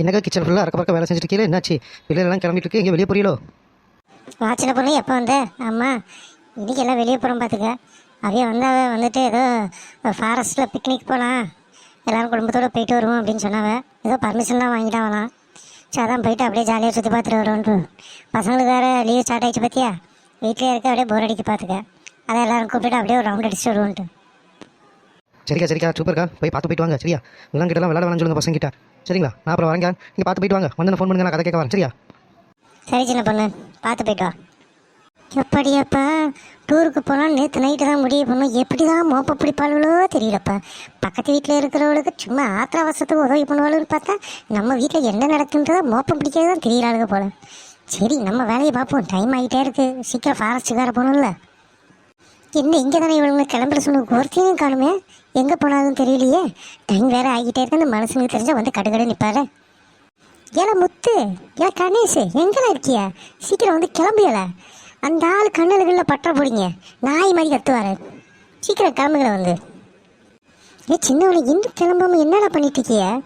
என்னக்கா கிச்சன் ஃபுல்லாக அறக்க பறக்க வேலை செஞ்சுட்டு இருக்கீங்களே என்னாச்சு? வெளியிலலாம் கிளம்பிட்டு இருக்கு எங்கே வெளியே போறீங்களோ? வாச்சின பொண்ணு எப்போ வந்த? அம்மா இன்றைக்கி எல்லாம் வெளியே போகிறோம் பார்த்துக்க அவைய வந்தாவ வந்துட்டு ஏதோ ஃபாரஸ்ட்டில் பிக்னிக் போகலாம் எல்லோரும் குடும்பத்தோடு போயிட்டு வருவோம் அப்படின்னு சொன்னாவ. ஏதோ பர்மிஷன்லாம் வாங்கிட்டா வரலாம் சரி அதான் போயிட்டு அப்படியே ஜாலியாக சுற்றி பார்த்துட்டு வருவோன்ட்டு. பசங்களுக்கு வேறு லீவ் ஸ்டார்ட் ஆயிடுச்சு பார்த்தியா வீட்டிலே இருக்க அப்படியே போர் அடிக்க பார்த்துக்க அதை எல்லோரும் கூப்பிட்டு அப்படியே ஒரு ரவுண்ட் அடிச்சுட்டு வருவோன்ட்டு. சரிக்கா சரிக்கா சூப்பர்க்கா போய் பார்த்து போயிட்டு வாங்க சரியா? எல்லாம் கிட்டலாம் விளாட வேணாம்னு சொல்லுங்க பசங்க கிட்ட சரிங்களா? நான் அப்புறம் வரேங்க நீங்கள் பார்த்து போயிட்டு வாங்க. வந்து ஃபோன் பண்ணுங்க நான் கதை கேட்க வரேன் சரியா? சரி சின்ன பொண்ணு. பார்த்து போயிட்டு வா. எப்படியாப்பா? டூருக்கு போனால் நேற்று நைட்டு தான் முடிவு பண்ணோம் எப்படி தான் மோப்ப பிடிப்பாளுகளோ தெரியலப்பா. பக்கத்து வீட்டில் இருக்கிறவளுக்கு சும்மா ஆத்திர அவசரத்துக்கு உதவி பண்ணுவாளுன்னு பார்த்தா நம்ம வீட்டில் என்ன நடக்குன்றதோ மோப்பம் பிடிக்கிறது தான் தெரியலாளுங்க போல. சரி நம்ம வேலையை பார்ப்போம். டைம் ஆகிட்டே இருக்குது சீக்கிரம் ஃபாரஸ்ட்டுக்கார போகணும்ல. என்ன இங்கே தானே இவளுங்க கிளம்புற சொன்ன ஒருத்தையும் காணுமே? எங்கே போனாலும் தெரியலையே. டைம் வேற ஆகிட்டே இருக்க. அந்த மனசுக்கு தெரிஞ்சால் வந்து கடுகடு நிற்பாரு ஏல முத்து ஏல கணேஷ் எங்கெல்லாம் இருக்கியா? சீக்கிரம் வந்து கிளம்பியல. அந்த ஆள் கண்ணலுகளில் பட்டா போடுங்க. நாய் மாதிரி கத்துவார். சீக்கிரம் கிளம்புங்கள வந்து. ஏ சின்னவனை இன்னும் கிளம்பாமல் என்னடா பண்ணிட்டு இருக்கிய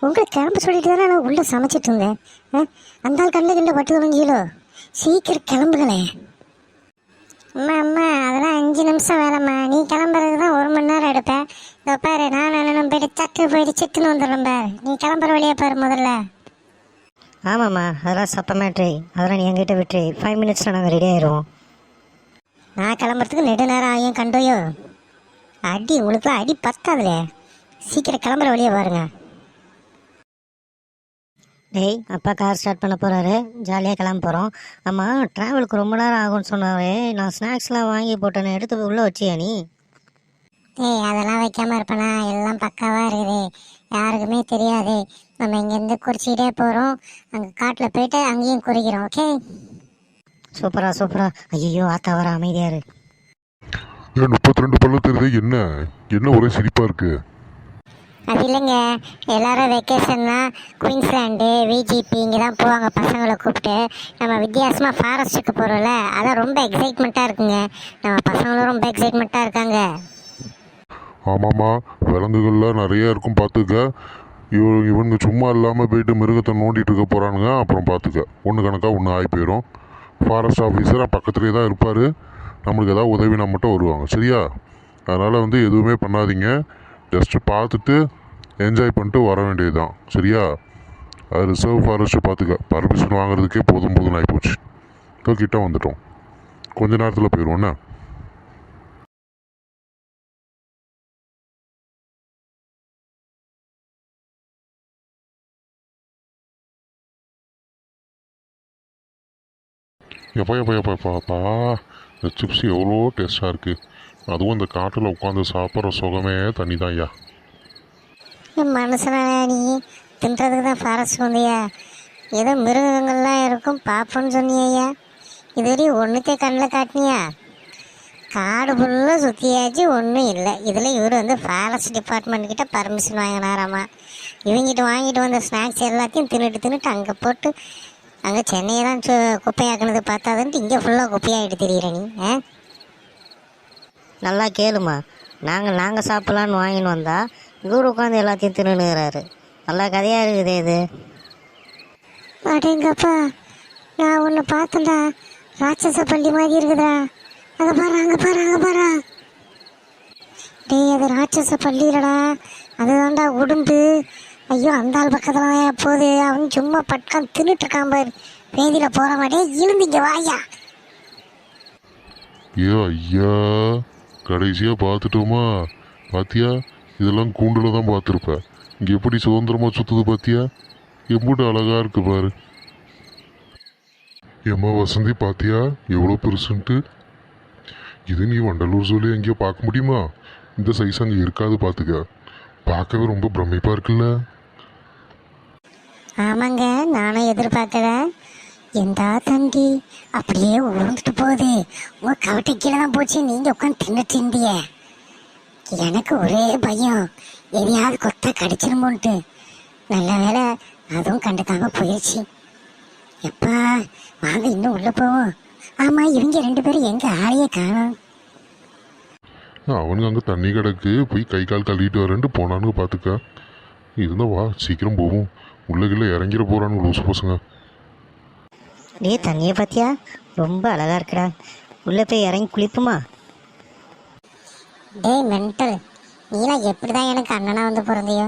உங்களை கிளம்ப சொல்லிட்டு தானே நான் உள்ளே சமைச்சிட்டு இருந்தேன். ஆ? அந்த ஆள் கண்ணில் கண்ணில் பட்டு தொடங்கியலோ. சீக்கிரம் கிளம்புகளேன் அம்மா அம்மா அதெல்லாம் அஞ்சு நிமிஷம் வேலைம்மா. நீ கிளம்புறதுக்கு தான் ஒரு மணி நேரம் எடுப்பேன் இதோ பாரு நான் அண்ணனும் போயிட்டு சட்டு போயிட்டு சிட்டுன்னு வந்துடுறேன் பாரு. நீ கிளம்புற வழியா பாரு முதல்ல. ஆமாம்மா அதெல்லாம் சப்ப மேட்ரி அதெல்லாம் நீ என்கிட்ட விட்டு. ஃபைவ் மினிட்ஸில் நாங்கள் ரெடி ஆயிடுவோம் நான் கிளம்புறதுக்கு நெடு நேரம் ஆகியும் கண்டோயோ அடி உங்களுக்கு அடி பத்தாதுல. சீக்கிரம் கிளம்புற வழியை பாருங்க. டேய் அப்பா கார் ஸ்டார்ட் பண்ண போகிறாரு ஜாலியாக கிளம்ப போகிறோம் ஆமாம் ட்ராவலுக்கு ரொம்ப நேரம் ஆகும்னு சொன்னாவே நான் ஸ்நாக்ஸ்லாம் வாங்கி போட்டேன்னு எடுத்து உள்ளே வச்சியா நீ? ஏய் அதெல்லாம் வைக்காம இருப்பேனா? எல்லாம் பக்காவா இருக்குது. யாருக்குமே தெரியாது. நம்ம இங்கேருந்து குறிச்சிக்கிட்டே போகிறோம் அங்கே காட்டில் போயிட்டு அங்கேயும் குறிக்கிறோம் ஓகே? சூப்பரா சூப்பரா. ஐயோ ஆத்தா வர அமைதியா இரு. ஏன் முப்பத்தி ரெண்டு பல்ல தெரியுது. என்ன? என்ன ஒரே சிரிப்பா இருக்கு? அது இல்லைங்க. எல்லாரும் வெக்கேஷன்னா குயின்ஸ்லாண்டு விஜிபி இங்கே தான் போவாங்க பசங்களை கூப்பிட்டு. நம்ம வித்தியாசமாக ஃபாரஸ்ட்டுக்கு போகிறோம்ல அதான் ரொம்ப எக்ஸைட்மெண்ட்டாக இருக்குங்க. நம்ம பசங்களும் ரொம்ப எக்ஸைட்மெண்ட்டாக இருக்காங்க. ஆமாம்மா விலங்குகள்லாம் நிறைய இருக்கும் பார்த்துக்க. இவ இவனுங்க சும்மா இல்லாமல் போயிட்டு மிருகத்தை நோண்டிட்டு இருக்க போகிறானுங்க அப்புறம் பார்த்துக்க. ஒன்று கணக்காக ஒன்று ஆகி போயிடும் ஃபாரஸ்ட் ஆஃபீஸர் பக்கத்துலேயே தான் இருப்பார். நம்மளுக்கு ஏதாவது உதவினா மட்டும் வருவாங்க சரியா? அதனால் வந்து எதுவுமே பண்ணாதீங்க. ஜஸ்ட்டு பார்த்துட்டு என்ஜாய் பண்ணிட்டு வர வேண்டியதுதான். சரியா? அது ரிசர்வ் ஃபாரஸ்ட்டு பார்த்துக்க. பர்மிஷன் வாங்குறதுக்கே போதும் போதும் ஆகிப்போச்சு இப்போ கிட்ட வந்துட்டோம். கொஞ்ச நேரத்தில் போயிடுவோண்ணா என்ன? எப்பா எப்பா எப்பா பாப்பா இந்த சிப்ஸ் எவ்வளோ டேஸ்ட்டாக இருக்குது அதுவும் இந்த காட்டில் உட்காந்து சாப்பிட்ற சுகமே தண்ணி தான் ஐயா. மனுஷனா நீ தின்றதுக்கு தான் ஃபாரஸ்ட் வந்தியா ஏதோ மிருகங்கள்லாம் இருக்கும் பார்ப்போன்னு சொன்னியா. இதுவரையும் ஒன்றுத்தே கண்ணில் காட்டினியா? காடு ஃபுல்லாக சுற்றியாச்சு ஒன்றும் இல்லை. இதில் இவர் வந்து ஃபாரஸ்ட் டிபார்ட்மெண்ட் கிட்ட பர்மிஷன் வாங்கினாராமா. இவங்கிட்ட வாங்கிட்டு வந்த ஸ்நாக்ஸ் எல்லாத்தையும் தின்னுட்டு தின்னுட்டு அங்கே போட்டு அங்கே சென்னையை தான் சு- குப்பையாக்குனது பார்த்தாதுன்ட்டு இங்கே ஃபுல்லாக குப்பையாகிட்டு தெரியுற நீ ஆ? நல்லா கேளுமா. நாங்கள் நாங்கள் சாப்பிட்லான்னு வாங்கின்னு வந்தால் இவர் உட்காந்து எல்லாத்தையும் தின்னுனுறாரு நல்லா கதையாக இருக்குது இது. அடேங்கப்பா நான் ஒன்று பார்த்தேன்டா. ராட்சச பள்ளி மாதிரி இருக்குதா அங்கே பாரு அங்கே பாரு அங்கே பாரு. டேய் அது ராட்சச பள்ளியிலடா. அதுதான்டா உடும்பு. ஐயோ அந்த ஆள் பக்கத்தில் தான் போகுது? அவன் சும்மா பட்கான் தின்னுட்டு இருக்கான் பாரு. வேதியில் போகிற மாட்டே இழுந்திங்க வாயா. ஏ ஐயா கடைசியாக பார்த்துட்டோமா? பாத்தியா? இதெல்லாம் கூண்டில் தான் பார்த்துருப்ப. இங்கே எப்படி சுதந்திரமாக சுற்றுது பார்த்தியா எம்புட்டு அழகாக இருக்கு பாரு. ஏம்மா வசந்தி பார்த்தியா எவ்வளோ பெருசுன்ட்டு. இது நீ வண்டலூர் சொல்லி எங்கேயோ பார்க்க முடியுமா? இந்த சைஸ் அங்கே இருக்காது பார்த்துக்க பார்க்கவே ரொம்ப பிரமிப்பாக இருக்குல்ல. ஆமாங்க நானும் எதிர்பார்க்கல. எந்தா தண்டி அப்படியே உழுந்துட்டு போகுது. உங்க கவட்டை கீழே தான் போச்சு நீங்க உட்காந்து தின்னுட்டு இருந்திய. எனக்கு ஒரே பயம். எதையாவது கொத்த கடிச்சிருமோன்ட்டு. நல்ல வேளை அதுவும் கண்டுக்காம போயிடுச்சு எப்பா வாங்க இன்னும் உள்ள போவோம். ஆமா இவங்க ரெண்டு பேரும் எங்க ஆளையே காணோம். அவனுங்க அங்கே தண்ணி கிடக்கு. போய் கை கால் கழுவிட்டு வரேன்ட்டு போனானுங்க பார்த்துக்க இருந்தா வா சீக்கிரம் போவோம். உள்ளகில்ல இறங்கிட போகிறான்னு லூசு பசங்க. நீ தண்ணியை பார்த்தியா ரொம்ப அழகா இருக்குடா. உள்ளே போய் இறங்கி குளிப்புமா? டேய் மென்டல் நீலாம் எப்படி தான் எனக்கு அண்ணனா வந்து பிறந்தியோ?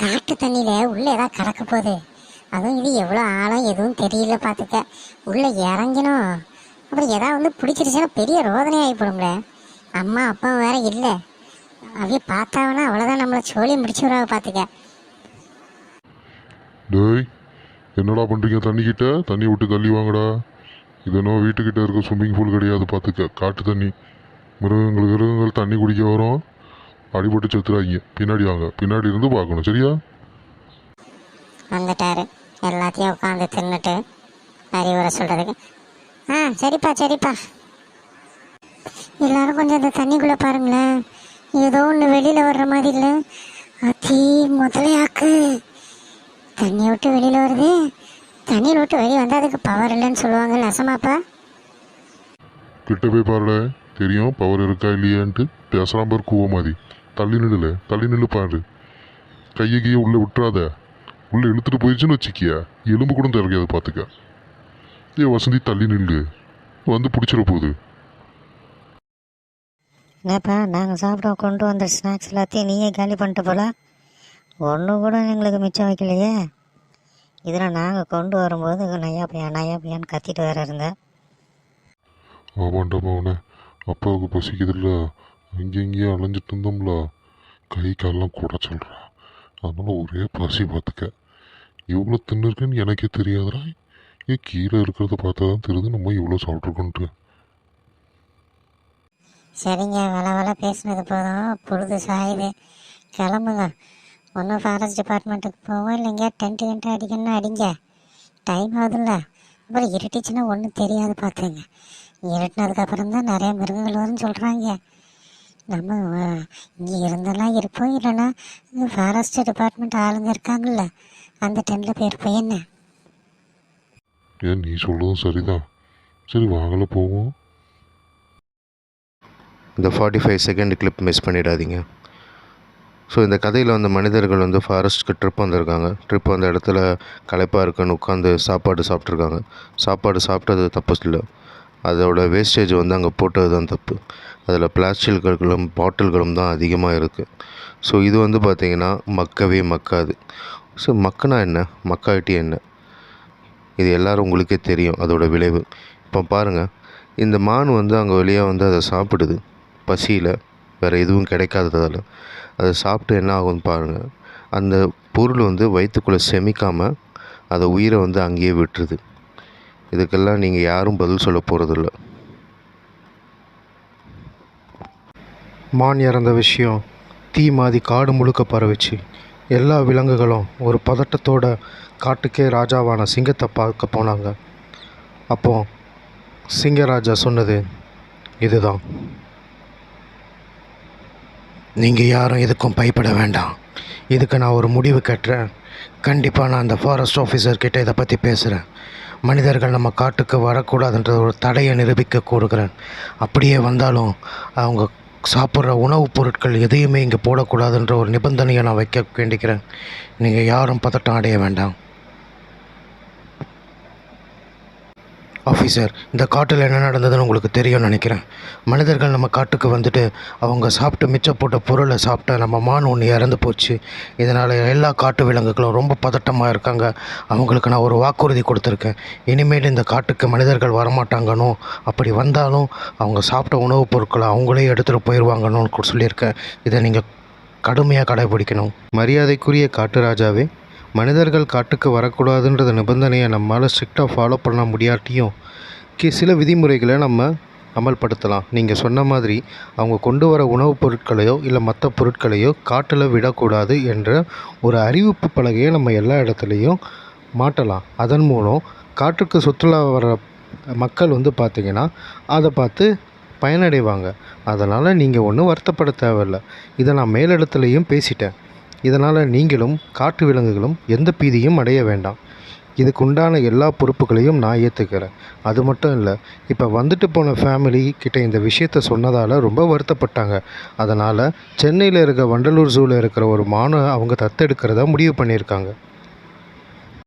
காட்டு தண்ணியில் உள்ளே ஏதாவது கலக்க போகுது. அதுவும் இது எவ்வளோ ஆழம் எதுவும் தெரியல பார்த்துக்க உள்ளே இறங்கினோம் அப்புறம் ஏதாவது வந்து பிடிச்சிருச்சுன்னா பெரிய ரோதனை ஆகிப்படும்ல அம்மா அப்பா வேற இல்லை. அப்படியே பார்த்தாவனா அவ்வளோதான் நம்மளை சோழி முடிச்சு விடாக பார்த்துக்க டேய் என்னடா பண்ணுறீங்க தண்ணிக்கிட்ட? தண்ணி விட்டு தள்ளி வாங்கடா. இது வீட்டுக்கிட்ட இருக்க ஸ்விம்மிங் பூல் கிடையாது பார்த்துக்க காட்டு தண்ணி. மிருகங்கள் மிருகங்கள் தண்ணி குடிக்க வரும். அடிபட்டு செத்துறாங்க. பின்னாடி வாங்க. பின்னாடி இருந்து பார்க்கணும். சரியா? வந்துட்டாரு. எல்லாத்தையும் உட்காந்து தின்னுட்டு அறிவுரை சொல்கிறதுக்கு ஆ சரிப்பா சரிப்பா. எல்லாரும் கொஞ்சம் இந்த தண்ணிக்குள்ளே பாருங்களேன். ஏதோ ஒன்று வெளியில் வர்ற மாதிரி இல்லை. அத்தி முதலையாக்கு. தண்ணியை விட்டு வெளியில் வருது. தண்ணியில் விட்டு வெளியே வந்தால் அதுக்கு பவர் இல்லைன்னு சொல்லுவாங்க நெசமாப்பா கிட்ட போய் பாருட. தெரியும் பவர் இருக்கா இல்லையான்ட்டு பேசலாம் பாரு கூவ மாதிரி. தள்ளி நில்லுல தள்ளி நில்லு பாரு. கையை கையை உள்ளே விட்டுறாத. உள்ளே இழுத்துட்டு போயிடுச்சுன்னு வச்சுக்கிய? எலும்பு கூட திறக்காது பார்த்துக்க. ஏ வசந்தி தள்ளி நில்லு. வந்து பிடிச்சிட போகுது. என்னப்பா நாங்கள் சாப்பிட கொண்டு வந்த ஸ்நாக்ஸ் எல்லாத்தையும் நீயே காலி பண்ணிட்ட போல. ஒன்று கூட எங்களுக்கு மிச்சம் வைக்கலையே. இதில் நாங்கள் கொண்டு வரும்போது நையா பையன் நையா பையன் கத்திட்டு வேற இருந்தேன் ஆமாண்டா மவனே அப்பாவுக்கு பசிக்குதுல்ல. அங்கே அலைஞ்சிட்டு இருந்தோம்ல. கை காலெல்லாம் கூட சொல்கிறா அதனால் ஒரே பசி பார்த்துக்க. இவ்வளோ தின்னுருக்குன்னு எனக்கே தெரியாதுடா. ஏன் கீழே இருக்கிறத பார்த்தா தான் தெரியுது நம்ம இவ்வளோ சாப்பிட்ருக்கோன்ட்டு. சரிங்க வள வள பேசினது போதும். பொழுது சாயுது. கிளம்புங்க. ஒன்றும் ஃபாரஸ்ட் டிபார்ட்மெண்ட்டுக்கு போவோம் இல்லைங்க டென்ட் கிட்ட அடிக்கணும்னு அடிங்க. டைம் ஆகுதுல்ல. அப்புறம் இருட்டுச்சுன்னா ஒன்றும் தெரியாது பார்த்துங்க இருட்டினதுக்கப்புறம் தான் நிறைய மிருகங்கள் வரும்னு சொல்கிறாங்க நம்ம இங்கே இருந்தெல்லாம் இருப்போம் இல்லைன்னா ஃபாரஸ்ட் டிபார்ட்மெண்ட் ஆளுங்க இருக்காங்கல்ல அந்த டென்ட்டில் போயிருப்போம் என்ன? ஏன் நீ சொல்றதும் சரிதான். சரி வாங்கல போவோம். இந்த forty five second clip miss பண்ணிடாதீங்க. ஸோ இந்த கதையில் வந்து மனிதர்கள் வந்து ஃபாரஸ்ட்க்கு ட்ரிப் வந்திருக்காங்க. ட்ரிப் வந்த இடத்துல களைப்பாக இருக்குன்னு உட்காந்து சாப்பாடு சாப்பிட்ருக்காங்க சாப்பாடு சாப்பிட்டது தப்பு இல்லை. அதோட வேஸ்டேஜ் வந்து அங்கே போட்டது தான் தப்பு. அதில் பிளாஸ்டிக்களும் பாட்டில்களும் தான் அதிகமாக இருக்குது ஸோ இது வந்து பார்த்திங்கன்னா மக்கவே மக்காது. ஸோ மக்குனா என்ன? மக்காட்டி என்ன? இது எல்லோரும் உங்களுக்கே தெரியும் அதோட விளைவு. இப்போ பாருங்கள் இந்த மான் வந்து அங்கே வெளியே வந்து அதை சாப்பிடுது. பசியில் வேறு எதுவும் கிடைக்காததால். அதை சாப்பிட்டு என்ன ஆகும்னு பாருங்கள் அந்த பொருள் வந்து வயிற்றுக்குள்ளே செமிக்காமல் அதை உயிரை வந்து அங்கேயே விட்டுருது. இதுக்கெல்லாம் நீங்கள் யாரும் பதில் சொல்ல போகிறதில்ல மான் இறந்த விஷயம் தீ மாதிரி காடு முழுக்க பரவிச்சு. எல்லா விலங்குகளும் ஒரு பதட்டத்தோட காட்டுக்கே ராஜாவான சிங்கத்தை பார்க்க போனாங்க. அப்போ சிங்கராஜா சொன்னது இதுதான். நீங்கள் யாரும் எதுக்கும் பயப்பட வேண்டாம். இதுக்கு நான் ஒரு முடிவு கட்டுறேன். கண்டிப்பாக நான் அந்த ஃபாரஸ்ட் ஆஃபீஸர் கிட்ட இதை பற்றி பேசுகிறேன் மனிதர்கள் நம்ம காட்டுக்கு வரக்கூடாதுன்ற ஒரு தடையை நிரூபிக்க கூறுகிறேன். அப்படியே வந்தாலும் அவங்க சாப்பிட்ற உணவுப் பொருட்கள் எதையுமே இங்கே போடக்கூடாதுன்ற ஒரு நிபந்தனையை நான் வைக்க வேண்டிக்கிறேன். நீங்கள் யாரும் பதட்டம் அடைய வேண்டாம். ஆஃபீஸர் இந்த காட்டில் என்ன நடந்ததுன்னு உங்களுக்கு தெரியும்னு நினைக்கிறேன். மனிதர்கள் நம்ம காட்டுக்கு வந்துட்டு அவங்க சாப்பிட்டு மிச்சம் போட்ட பொருளை சாப்பிட்ட நம்ம மான் ஒன்று இறந்து போச்சு. இதனால் எல்லா காட்டு விலங்குகளும் ரொம்ப பதட்டமாக இருக்காங்க. அவங்களுக்கு நான் ஒரு வாக்குறுதி கொடுத்துருக்கேன். இனிமேல் இந்த காட்டுக்கு மனிதர்கள் வரமாட்டாங்கன்னு அப்படி வந்தாலும் அவங்க சாப்பிட்ட உணவுப் பொருட்களை அவங்களே எடுத்துகிட்டு போயிடுவாங்கன்னு கூட சொல்லியிருக்கேன். இதை நீங்கள் கடுமையாக கடைபிடிக்கணும். மரியாதைக்குரிய காட்டு ராஜாவே மனிதர்கள் காட்டுக்கு வரக்கூடாதுன்றது நிபந்தனையை நம்மளால் ஸ்ட்ரிக்டாக ஃபாலோ பண்ண முடியாட்டியும் கி சில விதிமுறைகளை நம்ம அமல்படுத்தலாம். நீங்கள் சொன்ன மாதிரி அவங்க கொண்டு வர உணவுப் பொருட்களையோ இல்லை மற்ற பொருட்களையோ காட்டில் விடக்கூடாது என்ற ஒரு அறிவிப்பு பலகையை நம்ம எல்லா இடத்துலையும் மாட்டலாம். அதன் மூலம் காட்டுக்கு சுற்றுலா வர மக்கள் வந்து பார்த்திங்கன்னா அதை பார்த்து பயனடைவாங்க. அதனால் நீங்கள் ஒன்றும் வருத்தப்பட தேவையில்ல. இதை நான் மேலிடத்துலையும் பேசிட்டேன். இதனால் நீங்களும் காட்டு விலங்குகளும் எந்த பீதியும் அடைய வேண்டாம். இதுக்கு உண்டான எல்லா பொறுப்புகளையும் நான் ஏற்றுக்கிறேன் அது மட்டும் இல்லை இப்போ வந்துட்டு போன ஃபேமிலி கிட்ட இந்த விஷயத்த சொன்னதால் ரொம்ப வருத்தப்பட்டாங்க. அதனால் சென்னையில் இருக்க வண்டலூர் ஜூவில் இருக்கிற ஒரு மானை அவங்க தத்தெடுக்கிறதா முடிவு பண்ணியிருக்காங்க.